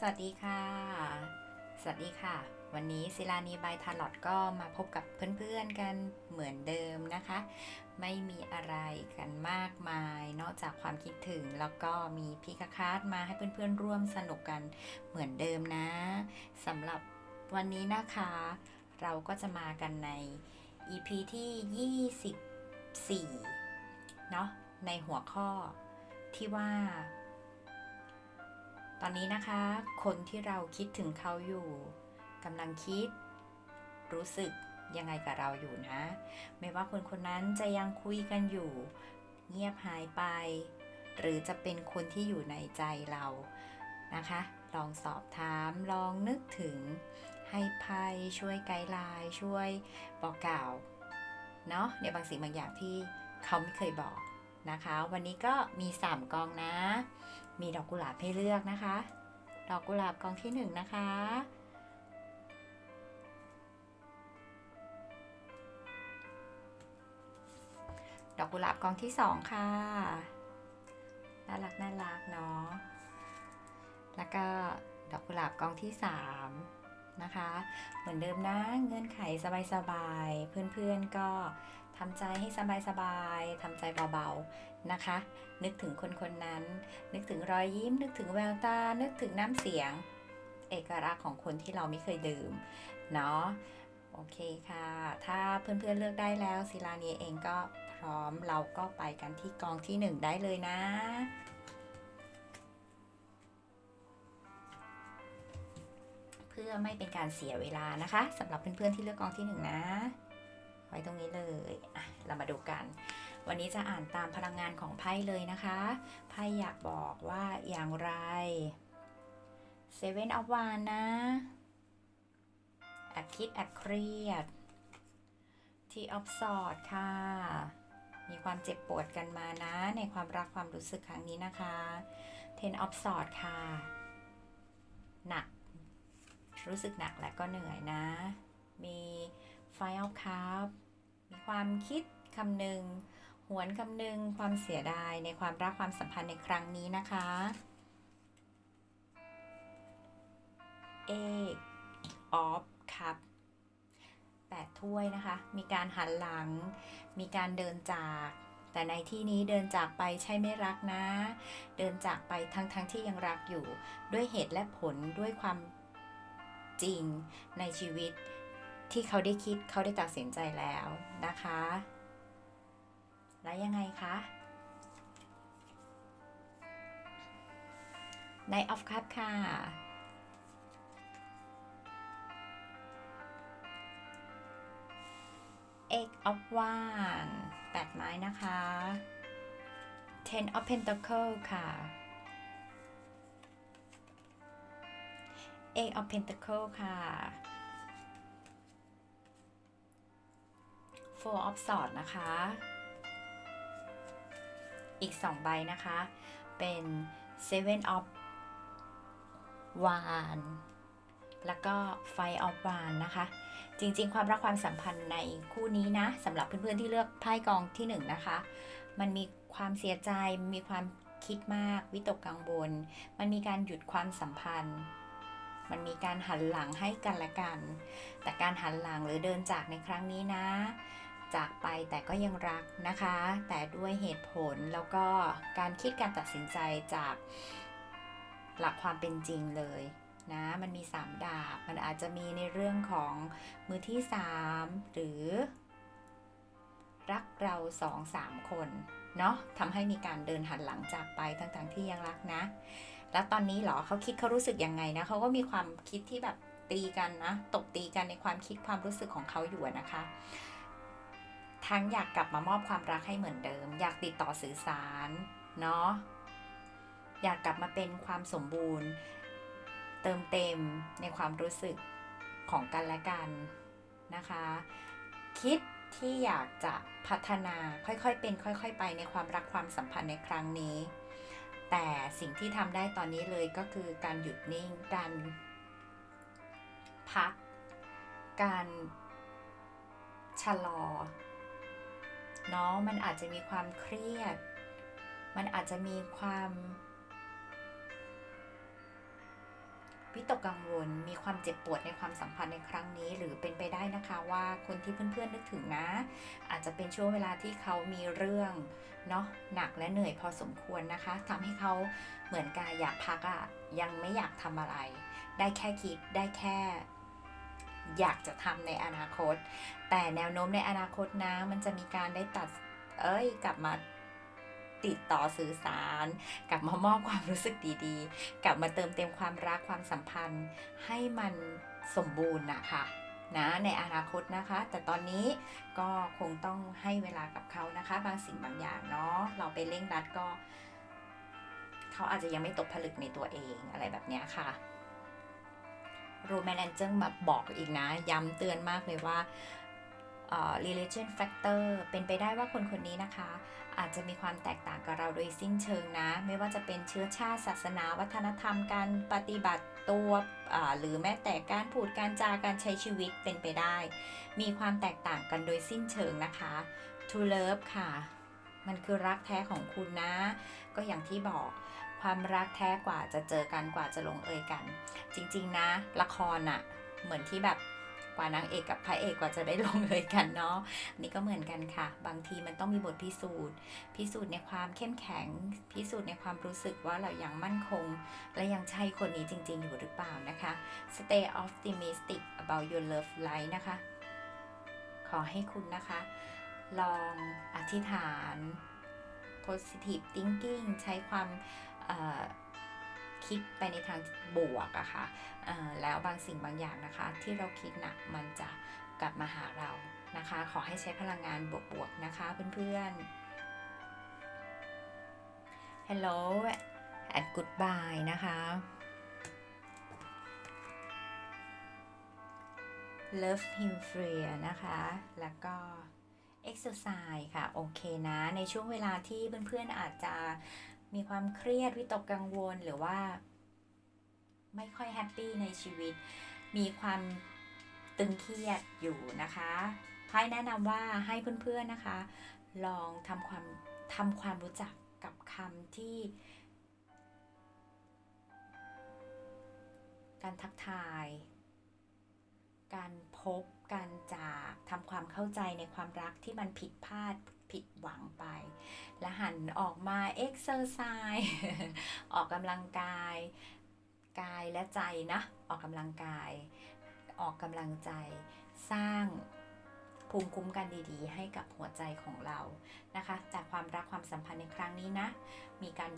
สวัสดีค่ะ สวัสดีค่ะ วันนี้ศิลานีบายทาร์ลอตก็มาพบกับเพื่อนๆกันเหมือนเดิมนะคะ ไม่มีอะไรกันมากมาย นอกจากความคิดถึงแล้วก็มีพีคาคาร์ดมาให้เพื่อนๆร่วมสนุกกันเหมือนเดิมนะสำหรับวันนี้นะคะ เราก็จะมากันใน EP ที่ 24 เนาะในหัวข้อที่ว่า ตอนนี้นะคะ คนที่เราคิดถึงเขาอยู่กำลังคิด รู้สึกยังไงกับเราอยู่นะ ไม่ว่าคนคนนั้นจะยังคุยกันอยู่ เงียบหายไป หรือจะเป็นคนที่อยู่ในใจเรานะคะ ลองสอบถามลองนึกถึง ให้ไพ่ช่วยไกด์ไลน์ช่วยบอกกล่าวเนาะในบางสิ่งบางอย่างที่เขาไม่เคยบอกนะคะ วันนี้ก็มี 3กองนะ มีดอกกุหลาบให้เลือกนะคะ ดอกกุหลาบกองที่หนึ่งนะคะ ดอกกุหลาบกองที่สองค่ะ น่ารักน่ารักเนาะ แล้วก็ดอกกุหลาบกองที่สามนะคะ เหมือนเดิมนะ เงื่อนไขสบายๆ เพื่อนๆก็ ทำใจให้สบายๆทำใจเบาๆนะคะ นึกถึงคนคนนั้น นึกถึงรอยยิ้ม นึกถึงแววตา นึกถึงน้ำเสียง เอกลักษณ์ของคนที่เราไม่เคยดื่ม เนาะโอเคค่ะ ถ้าเพื่อนๆเลือกได้แล้วศิลานีเองก็พร้อมเราก็ไปกันที่กองที่หนึ่งได้เลยนะเพื่อไม่เป็นการเสียเวลานะคะสำหรับเพื่อนๆที่เลือกกองที่หนึ่งนะ ว้ตรงนี้เลยอะเรามาดูกัน วันนี้จะอ่านตามพลังงานของไพ่เลยนะคะ ไพ่อยากบอกว่าอย่างไร Seven of Wands นะแอบคิดแอบเครียด Tea of Swords ค่ะ มีความเจ็บปวดกันมานะ ในความรักความรู้สึกครั้งนี้นะคะ Ten of Swords ค่ะ หนัก รู้สึกหนักและก็เหนื่อยนะ มี Five of Cups มีความคิดคำหนึ่งหวนคำหนึ่งความเสียดายในความรักความสัมพันธ์ในครั้งนี้นะคะเอกออฟคัพแปดถ้วยนะคะ มีการหันหลัง มีการเดินจาก แต่ในที่นี้เดินจากไปใช่ไม่รักนะ เดินจากไปทั้งทั้งที่ยังรักอยู่ ด้วยเหตุและผลด้วยความจริงในชีวิต ที่เขาได้คิดเขาได้ตัดสินใจแล้วนะคะ แล้วยังไงคะในออฟคัพค่ะ Eight of Wands แปดไม้นะคะ Ten of Pentacle ค่ะ Eight of Pentacle ค่ะ Four of Swords นะคะ อีก 2 ใบนะคะ เป็น Seven of w a n d แล้วก็ Five of w a n d นะคะ จริง ๆ ความรักความสัมพันธ์ในคู่นี้นะสำหรับเพื่อนๆที่เลือกไพ่กองที่ 1 นะคะ มันมีความเสียใจมีความคิดมากวิตกกังวลมันมีการหยุดความสัมพันธ์ มันมีการหันหลังให้กันและกัน แต่การหันหลังหรือเดินจากในครั้งนี้นะ จากไปแต่ก็ยังรักนะคะ แต่ด้วยเหตุผลแล้วก็การคิดการตัดสินใจจากหลักความเป็นจริงเลยนะมันมี 3 ดาบ มันอาจจะมีในเรื่องของมือที่ 3 หรือ รักเราสองสามคนเนาะทำให้มีการเดินหันหลังจากไปทั้งๆที่ยังรักนะ แล้วตอนนี้เหรอเขาคิดเขารู้สึกยังไงนะเขาก็มีความคิดที่แบบตีกันนะตบตีกันในความคิดความรู้สึกของเขาอยู่นะคะ ทั้งอยากกลับมามอบความรักให้เหมือนเดิม อยากติดต่อสื่อสารเนาะอยากกลับมาเป็นความสมบูรณ์ เติมเต็มในความรู้สึกของกันและกันนะคะ คิดที่อยากจะพัฒนาค่อยๆเป็น ค่อย ๆ ไปในความรักความสัมพันธ์ในครั้งนี้ แต่สิ่งที่ทำได้ตอนนี้เลยก็คือการหยุดนิ่งการพัก การชะลอ เนาะมันอาจจะมีความเครียด มันอาจจะมีความวิตกกังวล มีความเจ็บปวดในความสัมพันธ์ในครั้งนี้ หรือเป็นไปได้นะคะว่าคนที่เพื่อนๆนึกถึงนะ อาจจะเป็นช่วงเวลาที่เขามีเรื่องเนาะหนักและเหนื่อยพอสมควรนะคะทำให้เขาเหมือนกายอยากพักอะ่ะยังไม่อยากทำอะไร ได้แค่คิดได้แค่ อยากจะทำในอนาคต แต่แนวโน้มในอนาคตนะ มันจะมีการได้ตัด เอ้ย กลับมาติดต่อสื่อสาร กลับมามอบความรู้สึกดีๆ กลับมาเติมเต็มความรักความสัมพันธ์ ให้มันสมบูรณ์นะคะนะในอนาคตนะคะ แต่ตอนนี้ก็คงต้องให้เวลากับเขานะคะ บางสิ่งบางอย่างเนาะเราไปเร่งรัดก็ เขาอาจจะยังไม่ตกผลึกในตัวเองอะไรแบบนี้ค่ะ โรแมนแอนเจิลมาบอกอีกนะ ย้ำเตือนมากเลยว่าเอ่อ religion factor เป็นไปได้ว่าคนคนนี้นะคะ อาจจะมีความแตกต่างกับเราโดยสิ้นเชิงนะ ไม่ว่าจะเป็นเชื้อชาติศาสนา วัฒนธรรมการปฏิบัติตัวหรือแม้แต่การพูดการจาการใช้ชีวิตเป็นไปได้ มีความแตกต่างกันโดยสิ้นเชิงนะคะ to love ค่ะ มันคือรักแท้ของคุณนะ ก็อย่างที่บอก ความรักแท้กว่าจะเจอกันกว่าจะลงเอยกัน จริง ๆ นะ ละครอะเหมือนที่แบบกว่านางเอกกับพระเอกกว่าจะได้ลงเอยกันเนาะนี่ก็เหมือนกันค่ะ บางทีมันต้องมีบทพิสูจน์ พิสูจน์ในความเข้มแข็ง พิสูจน์ในความรู้สึกว่าเรายังมั่นคง และยังใช่คนนี้จริง ๆ อยู่หรือเปล่านะคะ Stay optimistic about your love life นะคะ ขอให้คุณนะคะ ลองอธิษฐาน positive thinking ใช้ความ คิดไปในทางบวกอะค่ะเอ่อแล้วบางสิ่งบางอย่างนะคะ ที่เราคิดนะมันจะกลับมาหาเรานะคะ ขอให้ใช้พลังงานบวกๆนะคะเพื่อนๆ Hello and goodbye นะคะ Love him free นะคะ แล้วก็ exercise ค่ะ โอเคนะ ในช่วงเวลาที่เพื่อนๆอาจจะ มีความเครียดวิตกกังวลหรือว่า ไม่ค่อยแฮปปี้ในชีวิต มีความตึงเครียดอยู่นะคะไพ่แนะนำว่าให้เพื่อนๆนะคะ ลองทำความทำความรู้จักกับคำที่ การทักทาย การพบ การจากทำความเข้าใจในความรักที่มันผิดพลาด ผิดหวังไป และหันออกมาเอ็กซ์เซอร์ไซส์ออกกำลังกายกายและใจนะ ออกกำลังกาย ออกกำลังใจ สร้างภูมิคุ้มกันดีๆ ให้กับหัวใจของเรานะคะ จากความรักความสัมพันธ์ในครั้งนี้นะ มีการ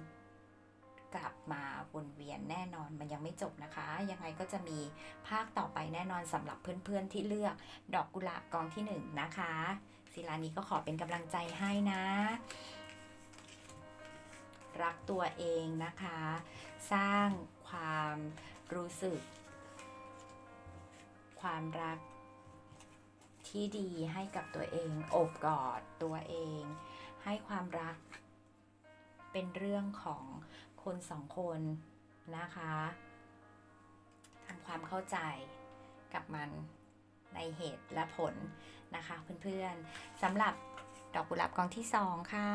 กลับมาวนเวียนแน่นอนมันยังไม่จบนะคะ ยังไงก็จะมีภาคต่อไปแน่นอนสำหรับเพื่อนๆที่เลือกดอกกุหลาบกองที่หนึ่งนะคะ ศิลานี้ก็ขอเป็นกำลังใจให้นะ รักตัวเองนะคะ สร้างความรู้สึก ความรักที่ดีให้กับตัวเองอบกอดตัวเอง ให้ความรักเป็นเรื่องของคนสองคนนะคะทำความเข้าใจกับมันในเหตุและผล นะคะเพื่อนๆสำหรับดอกกุหลาบกองที่สองค่ะ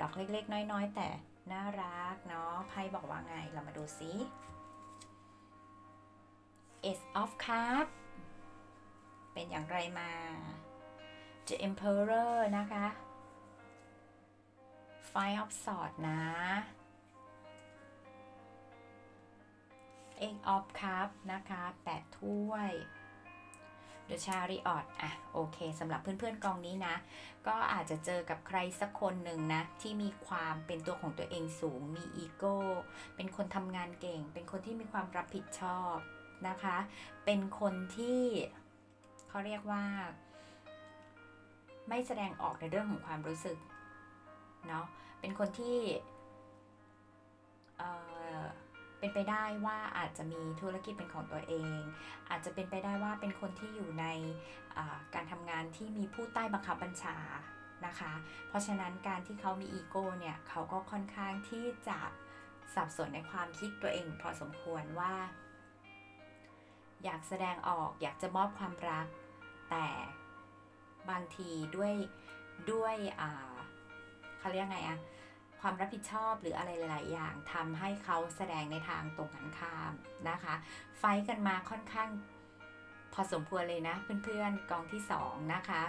ดอกเล็กๆ น้อยๆ แต่น่ารักเนาะไพ่บอกว่าไงเรามาดูซิ Ace of Cup เป็นอย่างไรมา The Emperor นะคะ Five of Swords นะ Eight of Cup นะคะ 8 ถ้วย The Chariot อะโอเคสำหรับเพื่อนๆกองนี้นะ ก็อาจจะเจอกับใครสักคนหนึ่งนะ ที่มีความเป็นตัวของตัวเองสูง มีอีโก้ เป็นคนทำงานเก่ง เป็นคนที่มีความรับผิดชอบนะคะ เป็นคนที่เขาเรียกว่า ไม่แสดงออกในเรื่องของความรู้สึกเนาะเป็นคนที่เอ่อ เป็นไปได้ว่าอาจจะมีธุรกิจเป็นของตัวเอง อาจจะเป็นไปได้ว่าเป็นคนที่อยู่ในการทำงานที่มีผู้ใต้บังคับบัญชานะคะ เพราะฉะนั้นการที่เขามีอีโก้เนี่ยเขาก็ค่อนข้างที่จะสับสนในความคิดตัวเอง พอสมควรว่า อยากแสดงออกอยากจะมอบความรัก แต่บางทีด้วยด้วยอ่าเขาเรียกไงอะ ความรับผิดชอบหรืออะไรหลาย ๆ อย่างทำให้เขาแสดงในทางตรงกันข้ามนะคะ ไฟกันมาค่อนข้างพอสมควรเลยนะ เพื่อน ๆ กองที่สองนะคะ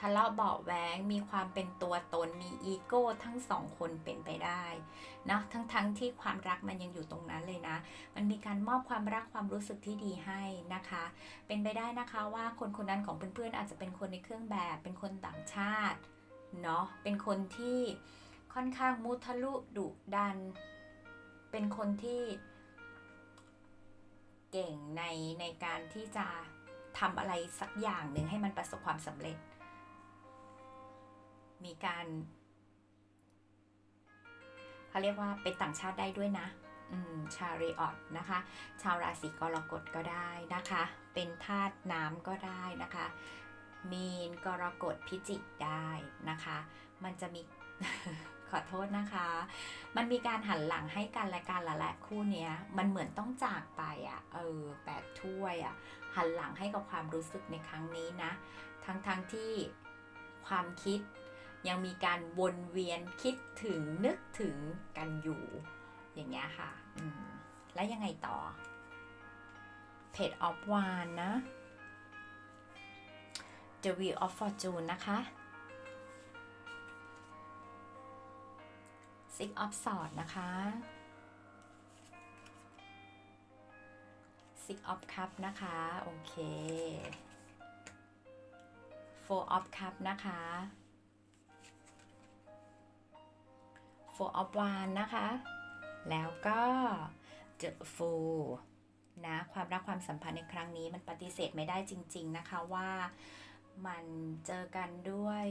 ทะเลาะเบาะแวงมีความเป็นตัวตนมีอีโก้ทั้งสองคนเป็นไปได้นะทั้งๆทที่ความรักมันยังอยู่ตรงนั้นเลยนะ มันมีการมอบความรักความรู้สึกที่ดีให้นะคะ เป็นไปได้นะคะว่าคนคนนั้นของเพื่อนๆอาจจะเป็นคนในเครื่องแบบ เป็นคนต่างชาติเนาะเป็นคนที่ ค่อนข้างมุทะลุดุดัน เป็นคนที่เก่งในในการที่จะทำอะไรสักอย่างหนึ่งให้มันประสบความสำเร็จ มีการเขาเรียกว่าเป็นต่างชาติได้ด้วยนะอืมชาริออตนะคะ ชาวราศีกรกฎก็ได้นะคะ เป็นธาตุน้ำก็ได้นะคะ มีนกรกฎพิจิกได้นะคะ มันจะมี ขอโทษนะคะ มันมีการหันหลังให้กันและกันละแหละคู่เนี้ย มันเหมือนต้องจากไปอะ่ะ เออแปดถ้วยอะ่ะ หันหลังให้กับความรู้สึกในครั้งนี้นะ ทั้งๆทที่ความคิดยังมีการวนเวียนคิดถึงนึกถึงกันอยู่ อย่างเงี้ยค่ะ อืม แล้วยังไงต่อ เพจออฟวานนะ The Wheel of Fortune นะคะ Six of Swords นะคะ Six of Cup นะคะ โอเค Four of Cup นะคะ Four of Wands นะคะ แล้วก็ The Fool นะความรักความสัมพันธ์ในครั้งนี้มันปฏิเสธไม่ได้จริง ๆนะคะว่ามันเจอกันด้วย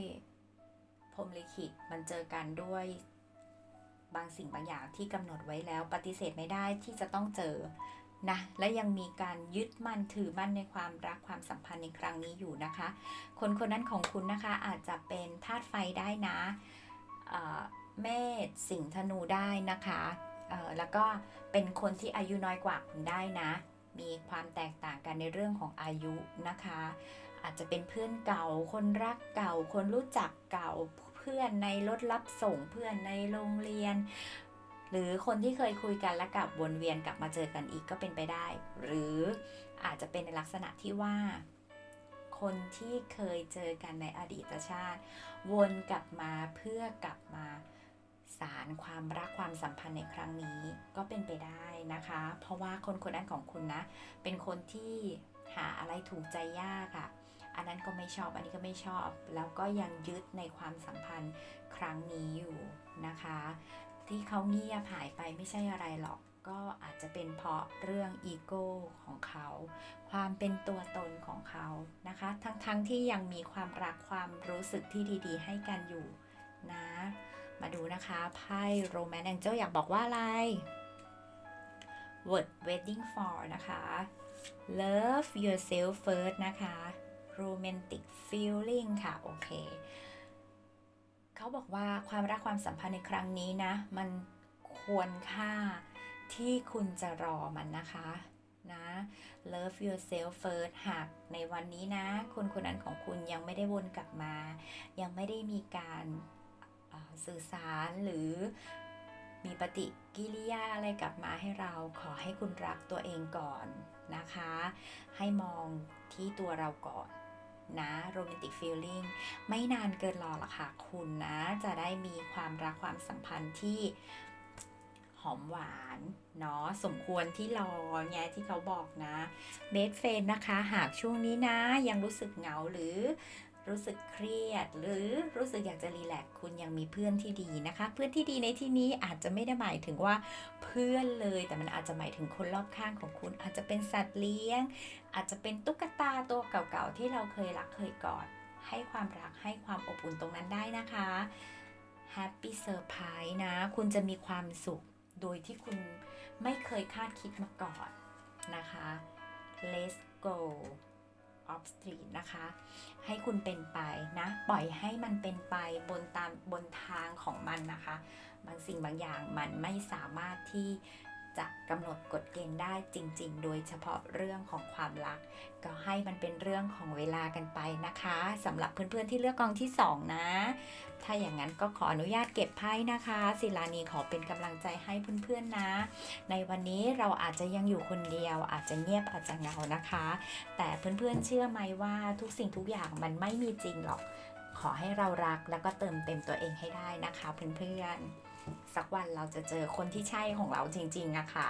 พรมลิขิตมันเจอกันด้วย บางสิ่งบางอย่างที่กำหนดไว้แล้วปฏิเสธไม่ได้ที่จะต้องเจอนะและยังมีการยึดมั่นถือมั่นในความรักความสัมพันธ์ในครั้งนี้อยู่นะคะ คนคนนั้นของคุณนะคะอาจจะเป็นธาตุไฟได้นะเมษสิงธนูได้นะคะแล้วก็เป็นคนที่อายุน้อยกว่าคุณได้นะ มีความแตกต่างกันในเรื่องของอายุนะคะ อาจจะเป็นเพื่อนเก่า คนรักเก่า คนรู้จักเก่า เพื่อนในรถรับส่งเพื่อนในโรงเรียน หรือคนที่เคยคุยกันแล้วกลับวนเวียนกลับมาเจอกันอีกก็เป็นไปได้ หรืออาจจะเป็นในลักษณะที่ว่า คนที่เคยเจอกันในอดีตชาติ วนกลับมาเพื่อกลับมาสารความรักความสัมพันธ์ในครั้งนี้ก็เป็นไปได้นะคะ เพราะว่าคนคนนั้นของคุณนะ เป็นคนที่หาอะไรถูกใจยากอะ อันนั้นก็ไม่ชอบอันนี้ก็ไม่ชอบ แล้วก็ยังยึดในความสัมพันธ์ครั้งนี้อยู่นะคะ ที่เขาเงียบหายไปไม่ใช่อะไรหรอก ก็อาจจะเป็นเพราะเรื่องอีโก้ของเขา ความเป็นตัวตนของเขานะคะ ทั้งๆทที่ยังมีความรักความรู้สึกที่ดีๆ ให้กันอยู่นะ มาดูนะคะไพ่โรแมนต์แองเจิลอยากบอกว่าอะไร word waiting for นะคะ love yourself first นะคะ romantic feeling ค่ะ โอเค เขาบอกว่าความรักความสัมพันธ์ในครั้งนี้นะ มันควรค่าที่คุณจะรอมันนะคะนะ love yourself first หากในวันนี้นะ คนคนนั้นของคุณยังไม่ได้วนกลับมา ยังไม่ได้มีการสื่อสารหรือมีปฏิกิริยาอะไรกลับมาให้เราขอให้คุณรักตัวเองก่อนนะคะ ให้มองที่ตัวเราก่อน นะโรแมนติกฟีลลิ่งไม่นานเกินรอหรอกค่ะคุณนะ จะได้มีความรักความสัมพันธ์ที่หอมหวานเนาะสมควรที่รอไงที่เขาบอกนะเบสเฟนนะคะ หากช่วงนี้นะ ยังรู้สึกเหงาหรือรู้สึกเครียด หรือรู้สึกอยากจะรีแลกซ์คุณยังมีเพื่อนที่ดีนะคะ เพื่อนที่ดีในที่นี้อาจจะไม่ได้หมายถึงว่าเพื่อนเลยแต่มันอาจจะหมายถึงคนรอบข้างของคุณอาจจะเป็นสัตว์เลี้ยง อาจจะเป็นตุ๊กตาตัวเก่าๆที่เราเคยรักเคยกอด ให้ความรักให้ความอบอุ่นตรงนั้นได้นะคะ Happy Surprise นะ คุณจะมีความสุขโดยที่คุณไม่เคยคาดคิดมาก่อนนะคะ Let's go off street นะคะ ให้คุณเป็นไปนะ ปล่อยให้มันเป็นไปบนตามบนทางของมันนะคะ บางสิ่งบางอย่างมันไม่สามารถที่ จะกำหนดกฎเกณฑ์ได้จริง ๆ โดยเฉพาะเรื่องของความรัก ก็ให้มันเป็นเรื่องของเวลากันไปนะคะสำหรับเพื่อนๆที่เลือกกองที่ 2 นะ ถ้าอย่างนั้นก็ขออนุญาตเก็บไพ่นะคะ ศิลานีขอเป็นกำลังใจให้เพื่อนๆนะ ในวันนี้เราอาจจะยังอยู่คนเดียว อาจจะเงียบอาจจะเงานะคะ แต่เพื่อนๆเชื่อไหมว่าทุกสิ่งทุกอย่างมันไม่มีจริงหรอก ขอให้เรารักแล้วก็เติมเต็มตัวเองให้ได้นะคะเพื่อนๆ สักวันเราจะเจอคนที่ใช่ของเราจริงๆนะค่ะ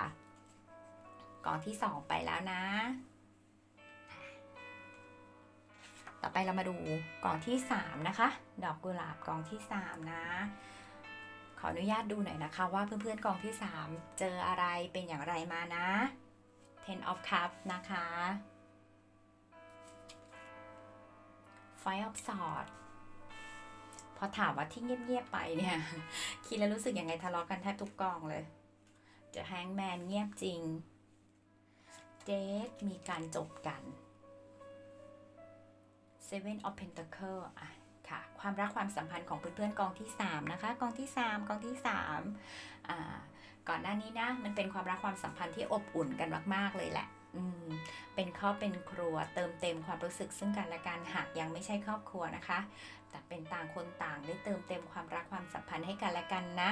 กองที่สองไปแล้วนะ ต่อไปเรามาดูกองที่สามนะคะ ดอกกุหลาบกองที่สามนะ ขออนุญาตดูหน่อยนะคะ ว่าเพื่อนๆกองที่สามเจออะไรเป็นอย่างไรมานะ Ten of Cups นะคะ Five of Swords พอถามว่าที่เงียบๆไปเนี่ย คิดแล้วรู้สึกยังไงทะเลาะกันแทบทุกกองเลยจะแฮงแมนเงียบจริง เดทมีการจบกัน Seven of Pentacle อะค่ะความรักความสัมพันธ์ของเพื่อนๆกองที่ 3 นะคะ กองที่ 3 กองที่3อ่าก่อนหน้านี้นะ มันเป็นความรักความสัมพันธ์ที่อบอุ่นกันมากๆเลยแหละ เป็นครอบเป็นครัวเติมเต็มความรู้สึกซึ่งกันและกันหากยังไม่ใช่ครอบครัวนะคะ แต่เป็นต่างคนต่างได้เติมเต็มความรักความสัมพันธ์ให้กันและกันนะ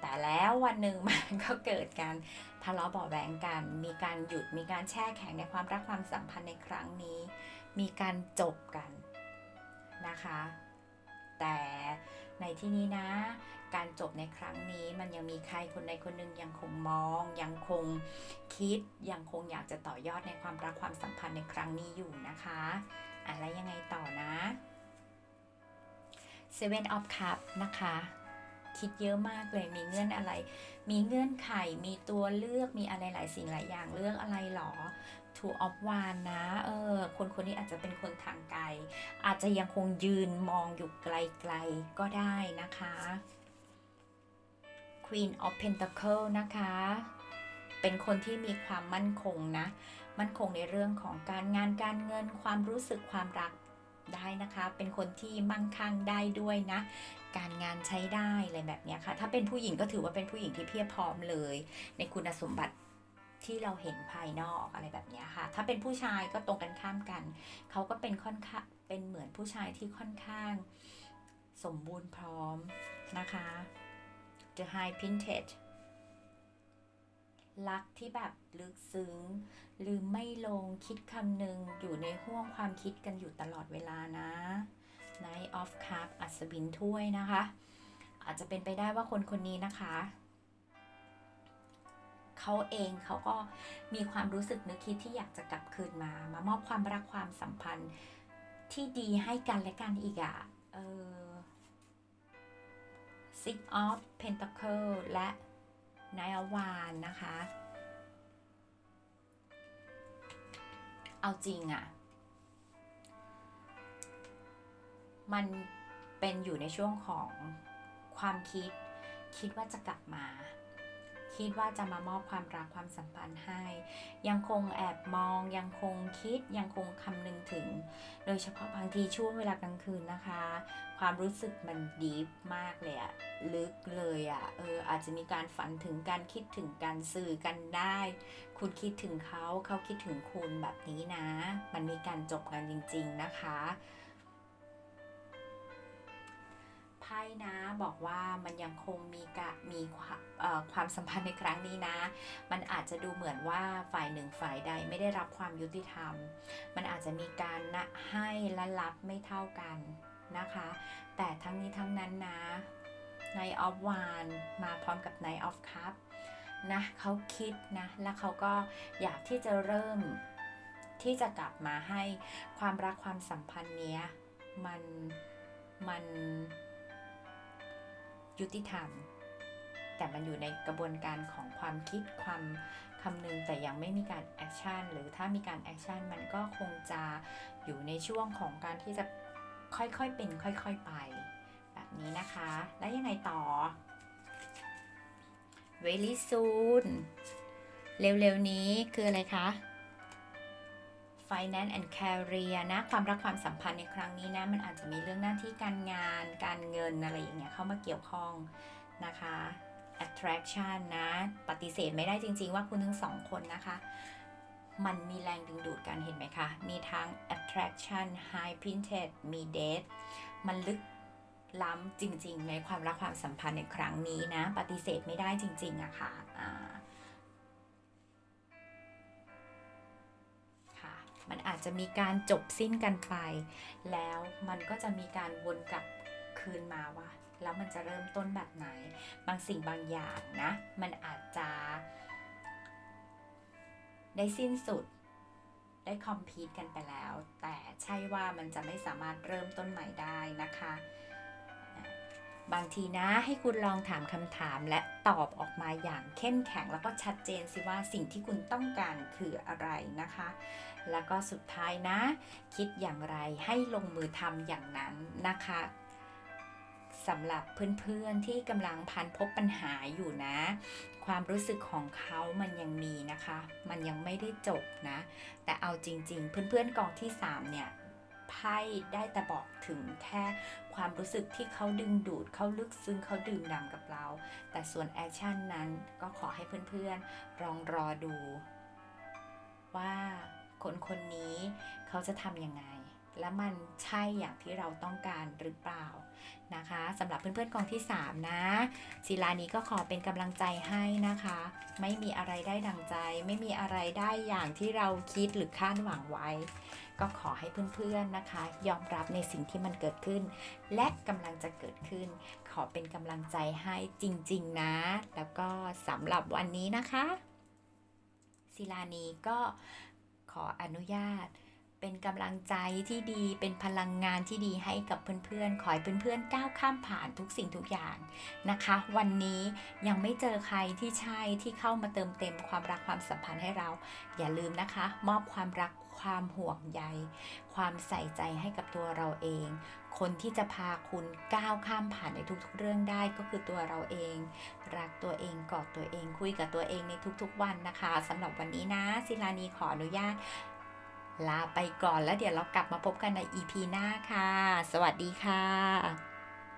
แต่แล้ววันหนึ่งมันก็เกิดการทะเลาะเบาะแวงกัน มีการหยุดมีการแช่แข็งในความรักความสัมพันธ์ในครั้งนี้ มีการจบกันนะคะ แต่ ในที่นี้นะ การจบในครั้งนี้มันยังมีใครคนใดคนหนึ่งยังคงมอง ยังคงคิดยังคงอยากจะต่อยอดในความรักความสัมพันธ์ในครั้งนี้อยู่นะคะอะไรยังไงต่อนะ Seven of Cups นะคะ คิดเยอะมากเลย มีเงื่อนอะไร มีเงื่อนไข มีตัวเลือก มีอะไรหลายสิ่งหลายอย่างเลือกอะไรหรอ Two of Wands นะ เออ คนคนนี้อาจจะเป็นคนทางไกล อาจจะยังคงยืนมองอยู่ไกลๆก็ได้นะคะ Queen of Pentacle นะคะ เป็นคนที่มีความมั่นคงนะ มั่นคงในเรื่องของการงานการเงินความรู้สึกความรัก ได้นะคะ เป็นคนที่มั่งคั่งได้ด้วยนะ การงานใช้ได้อะไรแบบนี้ค่ะ ถ้าเป็นผู้หญิงก็ถือว่าเป็นผู้หญิงที่เพียบพร้อมเลย ในคุณสมบัติที่เราเห็นภายนอกอะไรแบบนี้ค่ะ ถ้าเป็นผู้ชายก็ตรงกันข้ามกัน เขาก็เป็นค่อนข้างเป็นเหมือนผู้ชายที่ค่อนข้าง สมบูรณ์พร้อมนะคะ The High Vintage รักที่แบบลึกซึ้ง ลืมไม่ลงคิดคำหนึ่งอยู่ในห่วงความคิดกันอยู่ตลอดเวลานะ Knight of Cup อัศวินถ้วยนะคะ อาจจะเป็นไปได้ว่าคนคนนี้นะคะ เขาเองเขาก็มีความรู้สึกนึกคิดที่อยากจะกลับคืนมา มามอบความรักความสัมพันธ์ที่ดีให้กันและกันอีกอะเออ Six of Pentacle และ นายอวานนะคะ เอาจริงอะมันเป็นอยู่ในช่วงของความคิดคิดว่าจะกลับมา คิดว่าจะมามอบความรักความสัมพันธ์ให้ ยังคงแอบมอง ยังคงคิดยังคงคำนึงถึง โดยเฉพาะบางทีช่วงเวลากลางคืนนะคะ ความรู้สึกมันดีฟมากเลยอะลึกเลยอะเอออาจจะมีการฝันถึงการคิดถึงการสื่อกันได้ คุณคิดถึงเขาเขาคิดถึงคุณแบบนี้นะ มันมีการจบกันจริง ๆนะคะไพ่นะบอกว่ามันยังคง ความสัมพันธ์ในครั้งนี้นะ มันอาจจะดูเหมือนว่าฝ่ายหนึ่งฝ่ายใดไม่ได้รับความยุติธรรม มันอาจจะมีการนะให้และรับไม่เท่ากันนะคะ แต่ทั้งนี้ทั้งนั้นนะ Knight of Wands มาพร้อมกับ Knight of Cup นะเขาคิดนะ แล้วเขาก็อยากที่จะเริ่มที่จะกลับมาให้ความรักความสัมพันธ์เนี้ยมันมันยุติธรรม แต่มันอยู่ในกระบวนการของความคิดความคำนึงแต่ยังไม่มีการแอคชั่นหรือถ้ามีการแอคชั่นมันก็คงจะอยู่ในช่วงของการที่จะค่อยๆเป็นค่อยๆไป แบบนี้นะคะ แล้วยังไงต่อ very soon เร็วๆนี้คืออะไรคะ finance and career นะ ความรักความสัมพันธ์ในครั้งนี้นะ มันอาจจะมีเรื่องหน้าที่การงาน การเงินอะไรอย่างเงี้ยเข้ามาเกี่ยวข้องนะคะ attraction นะ ปฏิเสธไม่ได้จริง ๆ ว่าคุณทั้งสองคนนะคะ มันมีแรงดึงดูดกันเห็นไหมคะ มีทั้ง attraction high pinted มี date มันลึกล้ำจริง ๆ ในความรักความสัมพันธ์ในครั้งนี้นะ ปฏิเสธไม่ได้จริง ๆอะค่ะอ่าค่ะ มันอาจจะมีการจบสิ้นกันไป แล้วมันก็จะมีการวนกลับคืนมาว่า แล้วมันจะเริ่มต้นแบบไหน บางสิ่งบางอย่างนะ มันอาจจะ ได้สิ้นสุด ได้คอมพีตกันไปแล้ว แต่ใช่ว่ามันจะไม่สามารถเริ่มต้นใหม่ได้นะคะอะบางทีนะให้คุณลองถามคำถามและตอบออกมาอย่างเข้มแข็งแล้วก็ชัดเจนสิว่าสิ่งที่คุณต้องการคืออะไรนะคะ แล้วก็สุดท้ายนะ คิดอย่างไรให้ลงมือทำอย่างนั้นนะคะ สำหรับเพื่อนๆที่กำลังพันพบปัญหาอยู่นะ ความรู้สึกของเขามันยังมีนะคะ มันยังไม่ได้จบนะ แต่เอาจริง ๆ เพื่อนๆกองที่ 3 เนี่ยไพ่ได้แต่บอกถึงแค่ความรู้สึกที่เขาดึงดูดเขาลึกซึ้งเขาดื่มด่ำกับเรา แต่ส่วนแอคชั่นนั้นก็ขอให้เพื่อนๆลองรอดู ว่าคนคนนี้เขาจะทำยังไง และมันใช่อย่างที่เราต้องการหรือเปล่านะคะสำหรับเพื่อนๆกองที่ 3 นะศิลานี้ก็ขอเป็นกำลังใจให้นะคะ ไม่มีอะไรได้ดังใจ ไม่มีอะไรได้อย่างที่เราคิดหรือคาดหวังไว้ ก็ขอให้เพื่อนๆนะคะ ยอมรับในสิ่งที่มันเกิดขึ้น และกำลังจะเกิดขึ้น ขอเป็นกำลังใจให้จริง ๆ นะ แล้วก็สำหรับวันนี้นะคะศิลานี้ก็ขออนุญาต เป็นกำลังใจที่ดีเป็นพลังงานที่ดีให้กับเพื่อนๆ ขอให้เพื่อนๆก้าวข้ามผ่านทุกสิ่งทุกอย่างนะคะ วันนี้ยังไม่เจอใครที่ใช่ที่เข้ามาเติมเต็มความรักความสัมพันธ์ให้เรา อย่าลืมนะคะ มอบความรักความห่วงใย ความใส่ใจให้กับตัวเราเอง คนที่จะพาคุณก้าวข้ามผ่านในทุกๆ เรื่องได้ก็คือตัวเราเอง รักตัวเองกอดตัวเองคุยกับตัวเองในทุกๆ วันนะคะสำหรับวันนี้นะศิลานีขออนุญาต ลาไปก่อนแล้วเดี๋ยวเรากลับมาพบกันใน EP หน้าค่ะ สวัสดีค่ะ